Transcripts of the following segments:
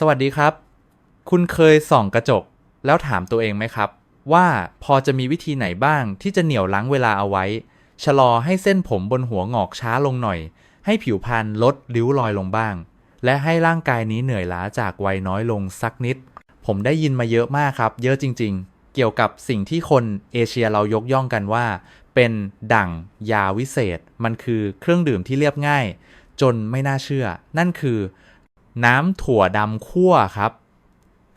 สวัสดีครับ คุณเคยส่องกระจก แล้วถามตัวเองไหมครับ ว่าพอจะมีวิธีไหนบ้างที่จะเหนี่ยวลังเวลาเอาไว้ ชะลอให้เส้นผมบนหัวงอกช้าลงหน่อย ให้ผิวพรรณลดริ้วรอยลงบ้าง และให้ร่างกายนี้เหนื่อยล้าจากวัยน้อยลงสักนิด ผมได้ยินมาเยอะมากครับ เยอะจริง ๆ เกี่ยวกับสิ่งที่คนเอเชียเรายกย่องกันว่า เป็นดั่งยาวิเศษ มันคือเครื่องดื่มที่เรียบง่าย จนไม่น่าเชื่อ นั่นคือ น้ำถั่วดำคั่วครับ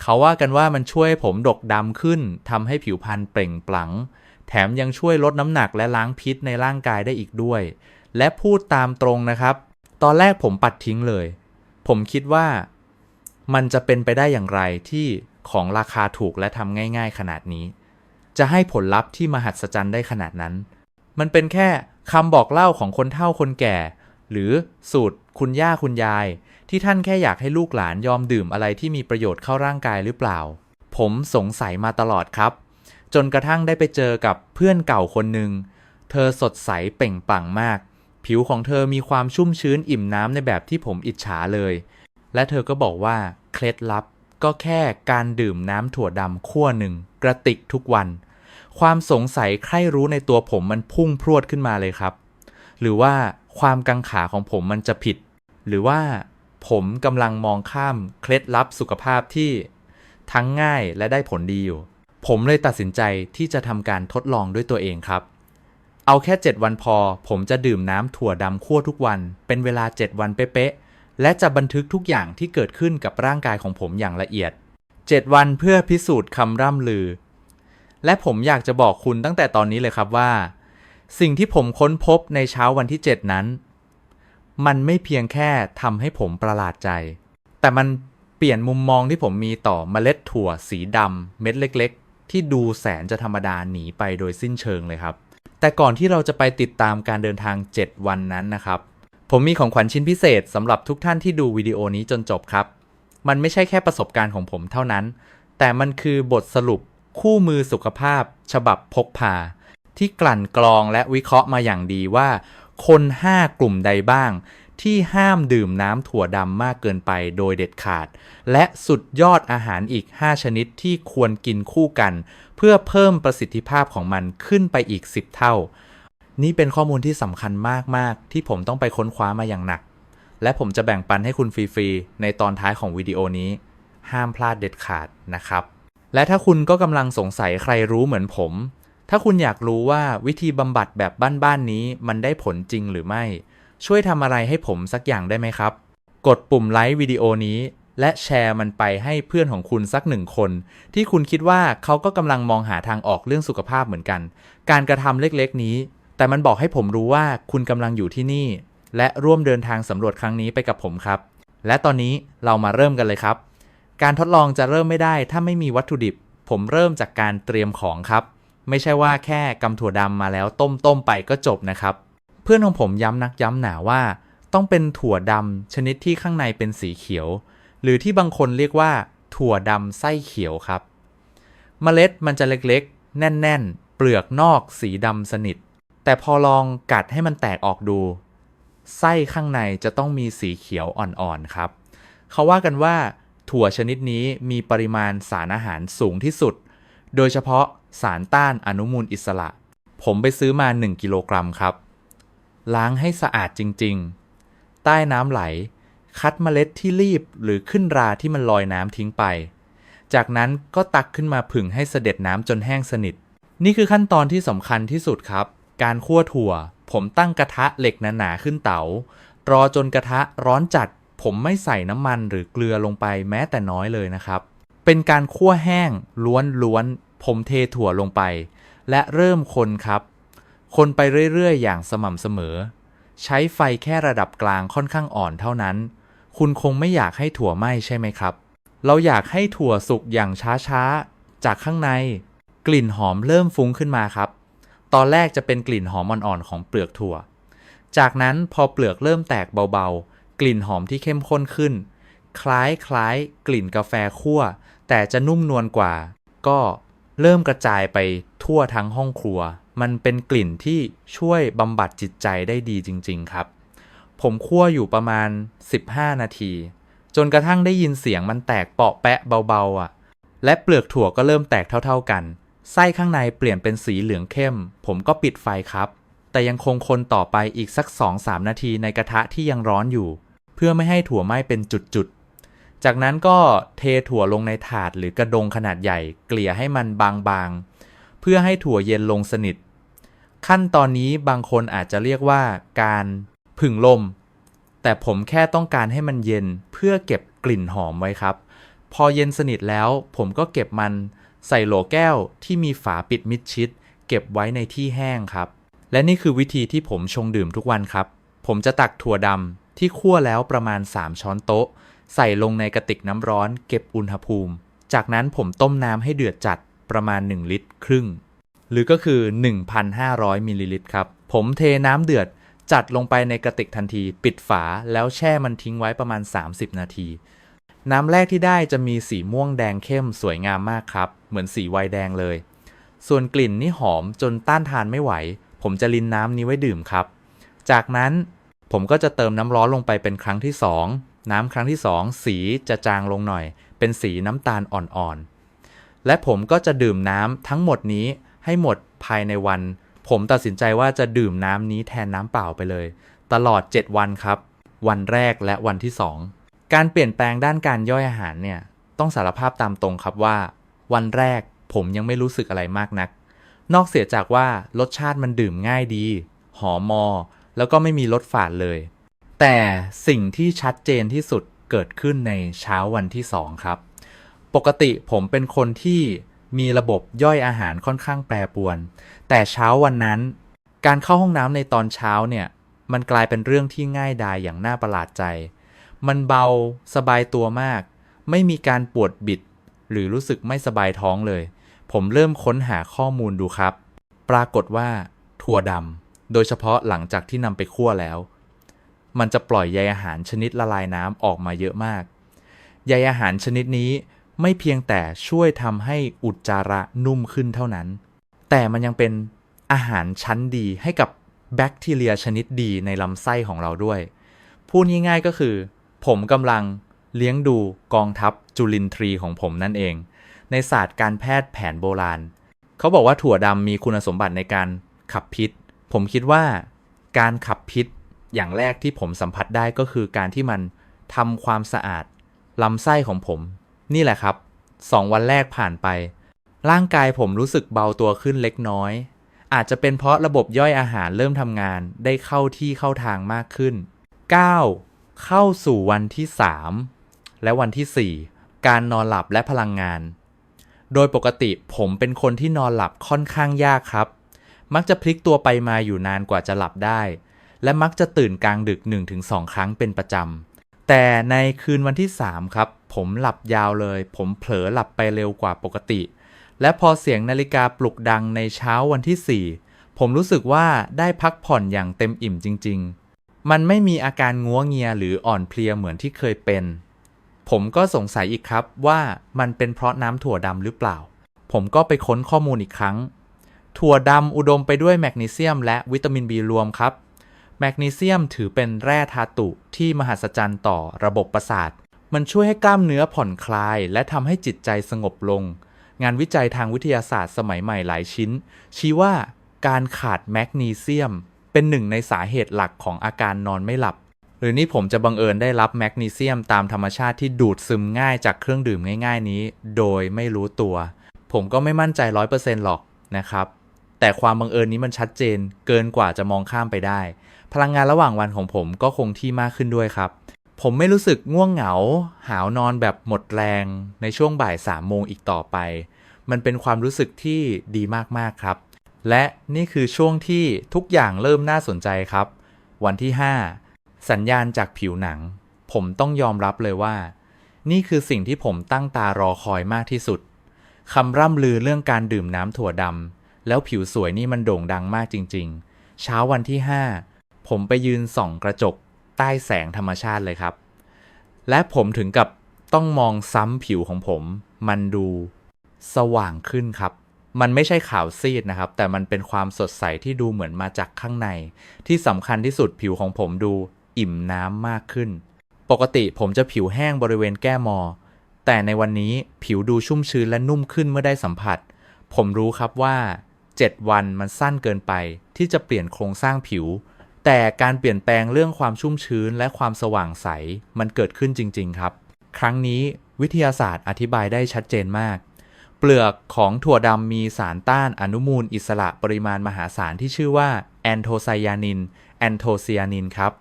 เขาว่ากันว่ามันช่วยผมดกดำขึ้นทำให้ผิวพรรณเปล่งปลั่งแถมยังช่วยลดน้ำหนักและล้างพิษในร่างกายได้อีกด้วย และพูดตามตรงนะครับ ตอนแรกผมปัดทิ้งเลย ผมคิดว่า มันจะเป็นไปได้อย่างไรที่ของราคาถูกและทำง่ายๆขนาดนี้ จะให้ผลลัพธ์ที่มหัศจรรย์ได้ขนาดนั้น มันเป็นแค่คำบอกเล่าของคนเฒ่าคนแก่ หรือสูตรคุณย่าคุณยาย ที่ท่านแค่อยากให้ลูกหลานยอมดื่มอะไรที่มีประโยชน์เข้าร่างกายหรือเปล่า ผมสงสัยมาตลอดครับ จนกระทั่งได้ไปเจอกับเพื่อนเก่าคนหนึ่ง เธอสดใสเป่งปลั่งมาก ผิวของเธอมีความชุ่มชื้นอิ่มน้ำในแบบที่ผมอิจฉาเลย และเธอก็บอกว่าเคล็ดลับก็แค่การดื่มน้ำถั่วดำขั้วหนึ่งกระติกทุกวัน ความสงสัยใคร่รู้ในตัวผมมันพุ่งพรวดขึ้นมาเลยครับ หรือว่าความกังขาของผมมันจะผิด หรือว่า ผมกำลังมองข้ามเคล็ดลับสุขภาพที่ทั้งง่ายและได้ผลดีอยู่ ผมเลยตัดสินใจที่จะทำการทดลองด้วยตัวเองครับ เอาแค่ 7 วันพอ ผมจะดื่มน้ำถั่วดำคั่วทุกวัน เป็นเวลา 7 วันเป๊ะๆ และจะบันทึกทุกอย่างที่เกิดขึ้นกับร่างกายของผมอย่างละเอียด 7 วันเพื่อพิสูจน์คำร่ำลือ และผมอยากจะบอกคุณตั้งแต่ตอนนี้เลยครับว่า สิ่งที่ผมค้นพบในเช้าวันที่ 7 นั้น มันไม่เพียงแค่ทำให้ผมประหลาดใจ แต่มันเปลี่ยนมุมมองที่ผมมีต่อเมล็ดถั่วสีดำเม็ดเล็ก ๆ ที่ดูแสนจะธรรมดาหนีไปโดยสิ้นเชิงเลยครับ แต่ก่อนที่เราจะไปติดตามการเดินทาง 7 วันนั้นนะครับ ผมมีของขวัญชิ้นพิเศษสำหรับทุกท่านที่ดูวิดีโอนี้จนจบครับ มันไม่ใช่แค่ประสบการณ์ของผมเท่านั้น แต่มันคือบทสรุปคู่มือสุขภาพ ฉบับพกพา ที่กลั่นกรองและวิเคราะห์มาอย่างดีว่า คน 5 กลุ่มใดบ้าง ที่ห้ามดื่มน้ำถั่วดำมากเกินไปโดยเด็ดขาด และสุดยอดอาหารอีก 5 ชนิดที่ควรกินคู่กัน เพื่อเพิ่มประสิทธิภาพของมันขึ้นไปอีก 10 เท่า นี่เป็นข้อมูลที่สำคัญมาก ๆ ที่ผมต้องไปค้นคว้ามาอย่างหนัก และผมจะแบ่งปันให้คุณฟรี ๆ ในตอนท้ายของวิดีโอนี้ ห้ามพลาดเด็ดขาดนะครับ และถ้าคุณก็กำลังสงสัยใครรู้เหมือนผม ถ้าคุณอยากรู้ว่าวิธีบำบัดแบบบ้านๆนี้มันได้ผลจริงหรือไม่ ช่วยทำอะไรให้ผมสักอย่างได้ไหมครับ กดปุ่มไลค์วิดีโอนี้ และแชร์มันไปให้เพื่อนของคุณสักหนึ่งคน ที่คุณคิดว่าเขาก็กำลังมองหาทางออกเรื่องสุขภาพเหมือนกัน การกระทำเล็กๆ นี้ แต่มันบอกให้ผมรู้ว่าคุณกำลังอยู่ที่นี่ และร่วมเดินทางสำรวจครั้งนี้ไปกับผมครับ และตอนนี้เรามาเริ่มกันเลยครับ การทดลองจะเริ่มไม่ได้ ถ้าไม่มีวัตถุดิบ ผมเริ่มจากการเตรียมของครับ ไม่ใช่ว่าแค่กำถั่วดำมาแล้วต้มต้มๆไปก็จบนะครับ พื่อนของผมย้ำนักย้ำหนาว่า ต้องเป็นถั่วดำชนิดที่ข้างในเป็นสีเขียว หรือที่บางคนเรียกว่า ถั่วดำไส้เขียวครับเมล็ดมันจะเล็กๆ แน่นๆ เปลือกนอกสีดำสนิท แต่พอลองกัดให้มันแตกออกดู ไส้ข้างในจะต้องมีสีเขียวอ่อนๆครับ เขาว่ากันว่า ถั่วชนิดนี้มีปริมาณสารอาหารสูงที่สุด โดยเฉพาะสารต้านอนุมูลอิสระ ผมไปซื้อมา 1 กิโลกรัมครับ ล้างให้สะอาดจริง ๆ ใต้น้ำไหล คัดเมล็ดที่รีบหรือขึ้นราที่มันลอยน้ำทิ้งไป จากนั้นก็ตักขึ้นมาผึ่งให้เสด็จน้ำจนแห้งสนิท นี่คือขั้นตอนที่สำคัญที่สุดครับ การคั่วถั่ว ผมตั้งกระทะเหล็กหนาๆขึ้นเตา รอจนกระทะร้อนจัด ผมไม่ใส่น้ำมันหรือเกลือลงไปแม้แต่น้อยเลยนะครับ เป็นการคั่วแห้งล้วนๆผมเทถั่วลงไป และเริ่มคนครับ คนไปเรื่อยๆ อย่างสม่ำเสมอ ใช้ไฟแค่ระดับกลางค่อนข้างอ่อนเท่านั้น คุณคงไม่อยากให้ถั่วไหม้ใช่ไหมครับ เราอยากให้ถั่วสุกอย่างช้าๆ จากข้างใน กลิ่นหอมเริ่มฟุ้งขึ้นมาครับ ตอนแรกจะเป็นกลิ่นหอมอ่อนๆของเปลือกถั่ว จากนั้นพอเปลือกเริ่มแตกเบาๆ กลิ่นหอมที่เข้มข้นขึ้น คล้ายคล้ายๆกลิ่นกาแฟคั่ว แต่จะนุ่มนวลกว่า ก็เริ่มกระจายไปทั่วทั้งห้องครัว มันเป็นกลิ่นที่ช่วยบำบัดจิตใจได้ดีจริง ๆ ครับ ผมคั่วอยู่ประมาณ 15 นาที จนกระทั่งได้ยินเสียงมันแตกเปาะแปะเบาๆอะ และเปลือกถั่วก็เริ่มแตกเท่า ๆกัน ไส้ข้างในเปลี่ยนเป็นสีเหลืองเข้ม ผมก็ปิดไฟครับ แต่ยังคงคนต่อไปอีกสัก 2-3 นาทีในกระทะที่ยังร้อนอยู่ เพื่อไม่ให้ถั่วไหม้เป็นจุดๆ จากนั้นก็เทถั่วลงในถาดหรือกระดงขนาดใหญ่ เกลี่ยให้มันบางๆเพื่อให้ถั่วเย็นลงสนิท ขั้นตอนนี้บางคนอาจจะเรียกว่าการผึ่งลม แต่ผมแค่ต้องการให้มันเย็นเพื่อเก็บกลิ่นหอมไว้ครับ พอเย็นสนิทแล้วผมก็เก็บมันใส่โหลแก้วที่มีฝาปิดมิดชิด เก็บไว้ในที่แห้งครับ และนี่คือวิธีที่ผมชงดื่มทุกวันครับ ผมจะตักถั่วดำที่คั่วแล้วประมาณ 3 ช้อนโต๊ะ ใส่ลงในกระติกน้ำร้อน เก็บอุณหภูมิ จากนั้นผมต้มน้ำให้เดือดจัดประมาณ 1 ลิตรครึ่ง หรือก็คือ 1,500มิลลิลิตรครับ ผมเทน้ำเดือดจัดลงไปในกระติกทันที ปิดฝาแล้วแช่มันทิ้งไว้ประมาณ 30 นาที น้ำแรกที่ได้จะมีสีม่วงแดงเข้มสวยงามมากครับ เหมือนสีไวน์แดงเลย ส่วนกลิ่นนี่หอมจนต้านทานไม่ไหว ผมจะลินน้ำนี้ไว้ดื่มครับ จากนั้นผมก็จะเติมน้ำร้อนลงไปเป็นครั้งที่ 2 น้ำครั้งที่ 2 สีจะจางลงหน่อย เป็นสีน้ำตาลอ่อนๆและผมก็จะดื่มน้ำทั้งหมดนี้ ให้หมดภายในวัน ผมตัดสินใจว่าจะดื่มน้ำนี้แทนน้ำเปล่าไปเลย ตลอด 7 วันครับ วันแรกและวันที่ 2 การเปลี่ยนแปลงด้านการย่อยอาหารเนี่ยต้องสารภาพตามตรงครับว่า วันแรกผมยังไม่รู้สึกอะไรมากนัก นอกเสียจากว่ารสชาติมันดื่มง่ายดี หอมมอ แล้วก็ไม่มีรสฝาดเลย แต่สิ่งที่ชัดเจนที่สุดเกิดขึ้นในเช้าวันที่2ครับ ปกติผมเป็นคนที่ มีระบบย่อยอาหารค่อนข้างแปรปรวน แต่เช้าวันนั้น การเข้าห้องน้ำในตอนเช้าเนี่ย มันกลายเป็นเรื่องที่ง่ายดายอย่างน่าประหลาดใจ มันเบาสบายตัวมาก ไม่มีการปวดบิด หรือรู้สึกไม่สบายท้องเลย ผมเริ่มค้นหาข้อมูลดูครับ ปรากฏว่า ถั่วดำโดยเฉพาะหลังจากที่นำไปคั่วแล้ว มันจะปล่อยใยอาหารชนิดละลายน้ำออกมาเยอะมาก ใยอาหารชนิดนี้ ไม่เพียงแต่ช่วยทำให้อุจจาระนุ่มขึ้นเท่านั้น แต่มันยังเป็นอาหารชั้นดีให้กับแบคทีเรียชนิดดีในลำไส้ของเราด้วย พูดง่ายๆก็คือ ผมกำลังเลี้ยงดูกองทัพจุลินทรีย์ของผมนั่นเอง ในศาสตร์การแพทย์แผนโบราณ เขาบอกว่าถั่วดำมีคุณสมบัติในการขับพิษ ผมคิดว่าการขับพิษอย่างแรกที่ผมสัมผัสได้ก็คือการที่มันทำความสะอาดลำไส้ของผม นี่แหละครับสองวันแรกผ่านไป ร่างกายผมรู้สึกเบาตัวขึ้นเล็กน้อย อาจจะเป็นเพราะระบบย่อยอาหารเริ่มทำงานได้เข้าที่เข้าทางมากขึ้น 9. เข้าสู่วันที่ 3 และวันที่ 4 การนอนหลับและพลังงาน โดยปกติผมเป็นคนที่นอนหลับค่อนข้างยากครับ มักจะพลิกตัวไปมาอยู่นานกว่าจะหลับได้ และมักจะตื่นกลางดึก 1-2 ครั้งเป็นประจำ แต่ในคืนวันที่ 3 ครับ ผมหลับยาวเลย ผมเผลอหลับไปเร็วกว่าปกติ และพอเสียงนาฬิกาปลุกดังในเช้าวันที่ 4 ผมรู้สึกว่าได้พักผ่อนอย่างเต็มอิ่มจริง ๆ มันไม่มีอาการงัวงเงียหรืออ่อนเพลียเหมือนที่เคยเป็น ผมก็สงสัยอีกครับว่ามันเป็นเพราะน้ำถั่วดำหรือเปล่า ผมก็ไปค้นข้อมูลอีกครั้ง ถั่วดำอุดมไปด้วยแมกนีเซียมและวิตามินบีรวมครับ แมกนีเซียมถือเป็นแร่ธาตุที่มหัศจรรย์ต่อระบบประสาท มันช่วยให้กล้ามเนื้อผ่อนคลาย และทำให้จิตใจสงบลง งานวิจัยทางวิทยาศาสตร์สมัยใหม่หลายชิ้น ชี้ว่าการขาดแมกนีเซียม เป็นหนึ่งในสาเหตุหลักของอาการนอนไม่หลับ หรือนี่ผมจะบังเอิญได้รับแมกนีเซียมตามธรรมชาติที่ดูดซึมง่ายจากเครื่องดื่มง่าย ๆ นี้ โดยไม่รู้ตัว ผมก็ไม่มั่นใจร้อยเปอร์เซนต์หรอกนะครับ แต่ความบังเอิญนี้มันชัดเจนเกินกว่าจะมองข้ามไปได้ พลังงานระหว่างวันของผมก็คงที่มากขึ้นด้วยครับ ผมไม่รู้สึกง่วงเหงา หาวนอนแบบหมดแรงในช่วงบ่ายสามโมงอีกต่อไป มันเป็นความรู้สึกที่ดีมากๆครับ และนี่คือช่วงที่ทุกอย่างเริ่มน่าสนใจครับ วันที่ 5 สัญญาณจากผิวหนัง ผมต้องยอมรับเลยว่า นี่คือสิ่งที่ผมตั้งตารอคอยมากที่สุดคำร่ำลือเรื่องการดื่มน้ำถั่วดำแล้วผิวสวยนี่มันโด่งดังมากจริง ๆ เช้าวันที่ 5 ผมไปยืนส่องกระจกใต้แสงธรรมชาติเลยครับ และผมถึงกับต้องมองซ้ำผิวของผม มันดูสว่างขึ้นครับ มันไม่ใช่ขาวซีดนะครับ แต่มันเป็นความสดใสที่ดูเหมือนมาจากข้างใน ที่สำคัญที่สุดผิวของผมดูอิ่มน้ำมากขึ้น ปกติผมจะผิวแห้งบริเวณแก้มอ แต่ในวันนี้ผิวดูชุ่มชื้นและนุ่มขึ้นเมื่อได้สัมผัส ผมรู้ครับว่า 7 วันมันสั้นเกินไปที่จะเปลี่ยนโครงสร้างผิว แต่การเปลี่ยนแปลงเรื่องความชุ่มชื้นและความสว่างใสมันเกิดขึ้นจริง ๆ ครับ ครั้งนี้วิทยาศาสตร์อธิบายได้ชัดเจนมาก เปลือกของถั่วดำมีสารต้านอนุมูลอิสระปริมาณมหาศาลที่ชื่อว่าแอนโทไซยานินแอนโทไซยานินครับ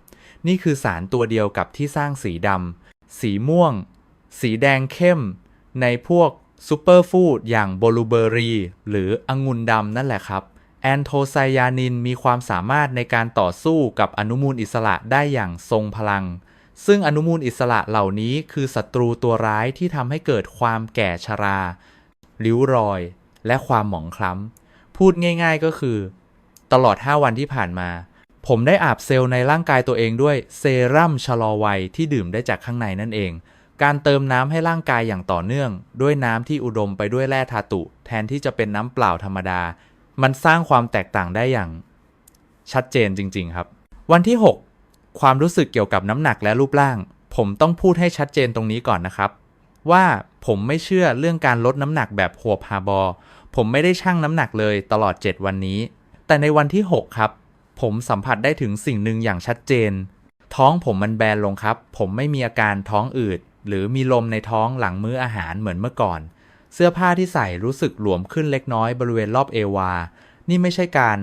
นี่คือสารตัวเดียวกับที่สร้างสีดำสีม่วง สีแดงเข้ม ในพวกซูเปอร์ฟู้ดอย่างบลูเบอร์รี่หรือองุ่นดำนั่นแหละครับ แอนโทไซยานินมีความสามารถในการต่อสู้กับอนุมูลอิสระได้อย่างทรงพลัง ซึ่งอนุมูลอิสระเหล่านี้คือศัตรูตัวร้ายที่ทำให้เกิดความแก่ชรา ริ้วรอย และความหมองคล้ำ พูดง่ายๆก็คือ ตลอด 5 วันที่ผ่านมา ผมได้อาบเซลล์ในร่างกายตัวเองด้วยเซรั่มชะลอวัยที่ดื่มได้จากข้างในนั่นเอง การเติมน้ำให้ร่างกายอย่างต่อเนื่อง ด้วยน้ำที่อุดมไปด้วยแร่ธาตุ แทนที่จะเป็นน้ำเปล่าธรรมดา มันสร้างความแตกต่างได้อย่างชัดเจนจริง ๆ ครับ วันที่ 6 ความรู้สึกเกี่ยวกับน้ำหนักและรูปร่าง ผมต้องพูดให้ชัดเจนตรงนี้ก่อนนะครับ ว่าผมไม่เชื่อเรื่องการลดน้ำหนักแบบหัวพาบอ ผมไม่ได้ชั่งน้ำหนักเลยตลอด 7 วันนี้ แต่ในวันที่ 6 ครับ ผมสัมผัสได้ถึงสิ่งหนึ่งอย่างชัดเจน ท้องผมมันแบนลงครับ ผมไม่มีอาการท้องอืดหรือมีลมในท้องหลังมื้ออาหารเหมือนเมื่อก่อน เสื้อผ้าที่ใส่รู้สึกหลวมขึ้นเล็กน้อยบริเวณรอบเอวา นี่ไม่ใช่การ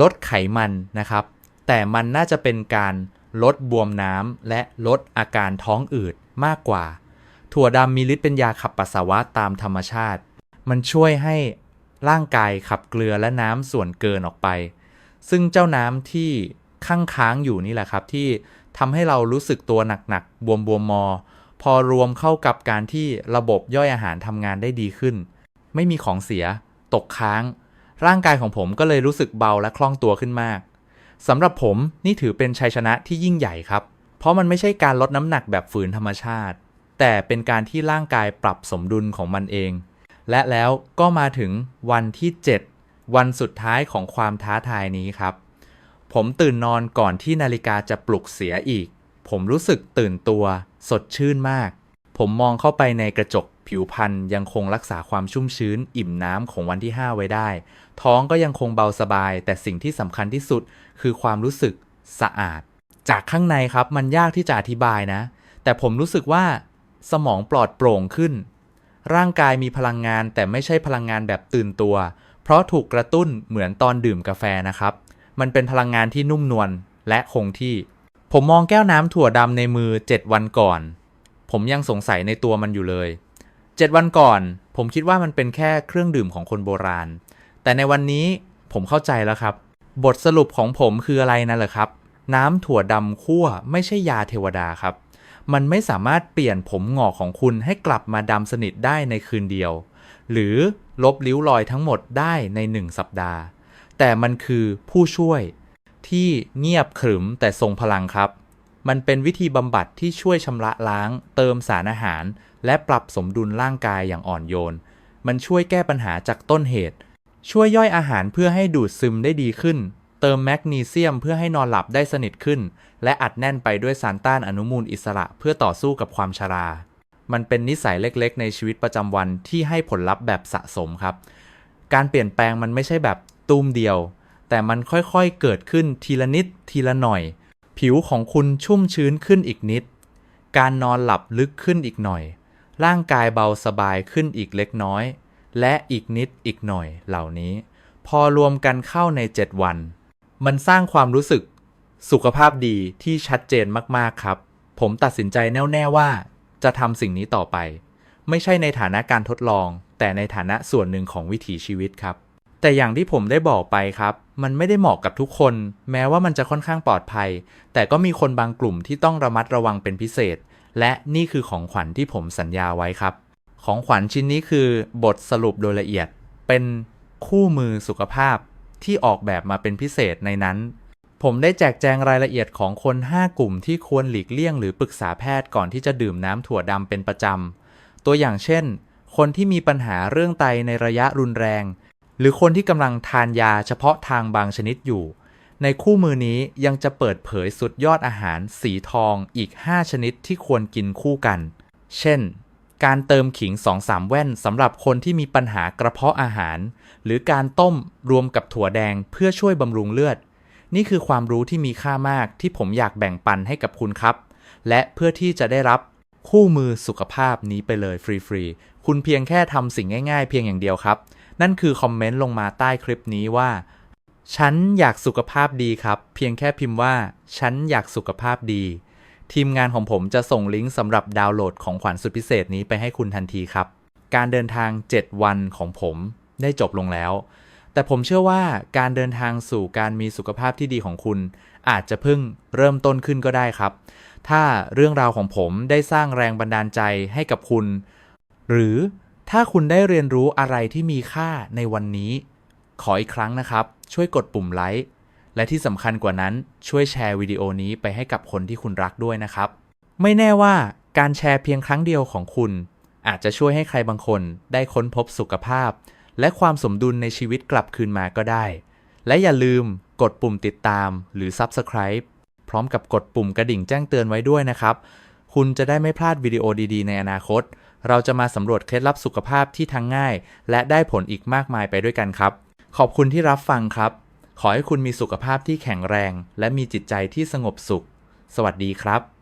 ลดไขมันนะครับ แต่มันน่าจะเป็นการลดบวมน้ำและลดอาการท้องอืดมากกว่า ถั่วดำมีฤทธิ์เป็นยาขับปัสสาวะตามธรรมชาติ มันช่วยให้ร่างกายขับเกลือและน้ำส่วนเกินออกไป ซึ่งเจ้าน้ำที่ค้างค้างอยู่นี่แหละครับที่ทำให้เรารู้สึกตัวหนักๆบวมบวมๆมอ พอรวมเข้ากับการที่ระบบย่อยอาหารทำงานได้ดีขึ้น ไม่มีของเสีย ตกค้าง ร่างกายของผมก็เลยรู้สึกเบาและคล่องตัวขึ้นมากสำหรับผมนี่ถือเป็นชัยชนะที่ยิ่งใหญ่ครับ เพราะมันไม่ใช่การลดน้ำหนักแบบฝืนธรรมชาติ แต่เป็นการที่ร่างกายปรับสมดุลของมันเอง และแล้วก็มาถึงวันที่ 7 วันสุดท้ายของความท้าทายนี้ครับ ผมตื่นนอนก่อนที่นาฬิกาจะปลุกเสียอีก ผมรู้สึกตื่นตัว สดชื่นมาก ผมมองเข้าไปในกระจกผิวพรรณยังคงรักษาความชุ่มชื้น อิ่มน้ำของวันที่ 5 ไว้ได้ ท้องก็ยังคงเบาสบาย แต่สิ่งที่สำคัญที่สุด คือความรู้สึกสะอาด จากข้างในครับมันยากที่จะอธิบายนะ แต่ผมรู้สึกว่า สมองปลอดโปร่งขึ้น ร่างกายมีพลังงานแต่ไม่ใช่พลังงานแบบตื่นตัว เพราะถูกกระตุ้นเหมือนตอนดื่มกาแฟนะครับ มันเป็นพลังงานที่นุ่มนวลและคงที่ ผมมองแก้วน้ำถั่วดำในมือ7วันก่อน ผมยังสงสัยในตัวมันอยู่เลย7วันก่อน ผมคิดว่ามันเป็นแค่เครื่องดื่มของคนโบราณ แต่ในวันนี้ผมเข้าใจแล้วครับ บทสรุปของผมคืออะไรนั่นแหละครับ น้ำถั่วดำคั่วไม่ใช่ยาเทวดาครับ มันไม่สามารถเปลี่ยนผมหงอกของคุณให้กลับมาดำสนิทได้ในคืนเดียว หรือลบริ้วรอยทั้งหมดได้ในหนึ่งสัปดาห์ แต่มันคือผู้ช่วย ที่เงียบขรึมแต่ทรงพลังครับ มันเป็นวิธีบำบัดที่ช่วยชำระล้าง เติมสารอาหาร และปรับสมดุลร่างกายอย่างอ่อนโยน มันช่วยแก้ปัญหาจากต้นเหตุ ช่วยย่อยอาหารเพื่อให้ดูดซึมได้ดีขึ้น เติมแมกนีเซียมเพื่อให้นอนหลับได้สนิทขึ้น และอัดแน่นไปด้วยสารต้านอนุมูลอิสระเพื่อต่อสู้กับความชรา มันเป็นนิสัยเล็กๆ ในชีวิตประจำวันที่ให้ผลลัพธ์แบบสะสมครับ การเปลี่ยนแปลงมันไม่ใช่แบบตูมเดียว แต่มันค่อยๆเกิดขึ้นทีละนิดทีละหน่อย ผิวของคุณชุ่มชื้นขึ้นอีกนิด การนอนหลับลึกขึ้นอีกหน่อย ร่างกายเบาสบายขึ้นอีกเล็กน้อย และอีกนิดอีกหน่อยเหล่านี้ พอรวมกันเข้าใน 7 วัน มันสร้างความรู้สึก สุขภาพดีที่ชัดเจนมากๆครับ ผมตัดสินใจแน่วแน่ว่า จะทำสิ่งนี้ต่อไป ไม่ใช่ในฐานะการทดลอง แต่ในฐานะส่วนหนึ่งของวิถีชีวิตครับ แต่อย่างที่ผมได้บอกไปครับ มันไม่ได้เหมาะกับทุกคน แม้ว่ามันจะค่อนข้างปลอดภัย แต่ก็มีคนบางกลุ่มที่ต้องระมัดระวังเป็นพิเศษ และนี่คือของขวัญที่ผมสัญญาไว้ครับ ของขวัญชิ้นนี้คือบทสรุปโดยละเอียด เป็นคู่มือสุขภาพที่ออกแบบมาเป็นพิเศษในนั้น ผมได้แจกแจงรายละเอียดของคน 5 กลุ่มที่ควรหลีกเลี่ยงหรือปรึกษาแพทย์ก่อนที่จะดื่มน้ำถั่วดำเป็นประจำ ตัวอย่างเช่น คนที่มีปัญหาเรื่องไตในระยะรุนแรง หรือคนที่กำลังทานยาเฉพาะทางบางชนิดอยู่ ในคู่มือนี้ยังจะเปิดเผยสุดยอดอาหารสีทองอีก 5 ชนิดที่ควรกินคู่กัน เช่น การเติมขิง2-3แว่นสำหรับคนที่มีปัญหากระเพาะอาหาร หรือการต้มรวมกับถั่วแดงเพื่อช่วยบำรุงเลือด นี่คือความรู้ที่มีค่ามากที่ผมอยากแบ่งปันให้กับคุณครับ และเพื่อที่จะได้รับคู่มือสุขภาพนี้ไปเลยฟรีๆ คุณเพียงแค่ทำสิ่งง่ายๆ เพียงอย่างเดียวครับ นั่นคือคอมเมนต์ลงมาใต้คลิปนี้ว่า ฉันอยากสุขภาพดีครับ เพียงแค่พิมพ์ว่า ฉันอยากสุขภาพดี ทีมงานของผมจะส่งลิงก์สำหรับดาวน์โหลดของขวัญสุดพิเศษนี้ไปให้คุณทันทีครับ การเดินทาง 7 วันของผมได้จบลงแล้ว แต่ผมเชื่อว่าการเดินทางสู่การมีสุขภาพที่ดีของคุณ อาจจะเพิ่งเริ่มต้นขึ้นก็ได้ครับ ถ้าเรื่องราวของผมได้สร้างแรงบันดาลใจให้กับคุณ หรือ ถ้าคุณได้เรียนรู้อะไรที่มีค่าในวันนี้ ขออีกครั้งนะครับ ช่วยกดปุ่มไลค์ และที่สำคัญกว่านั้นช่วยแชร์วิดีโอนี้ไปให้กับคนที่คุณรักด้วยนะครับ ไม่แน่ว่าการแชร์เพียงครั้งเดียวของคุณ อาจจะช่วยให้ใครบางคนได้ค้นพบสุขภาพ และความสมดุลในชีวิตกลับคืนมาก็ได้ และอย่าลืมกดปุ่มติดตามหรือ Subscribe พร้อมกับกดปุ่มกระดิ่งแจ้งเตือนไว้ด้วยนะครับ คุณจะได้ไม่พลาดวิดีโอดีๆ ในอนาคต เราจะมาสำรวจเคล็ดลับสุขภาพที่ทั้งง่าย และได้ผลอีกมากมายไปด้วยกันครับ ขอบคุณที่รับฟังครับ ขอให้คุณมีสุขภาพที่แข็งแรง และมีจิตใจที่สงบสุข สวัสดีครับ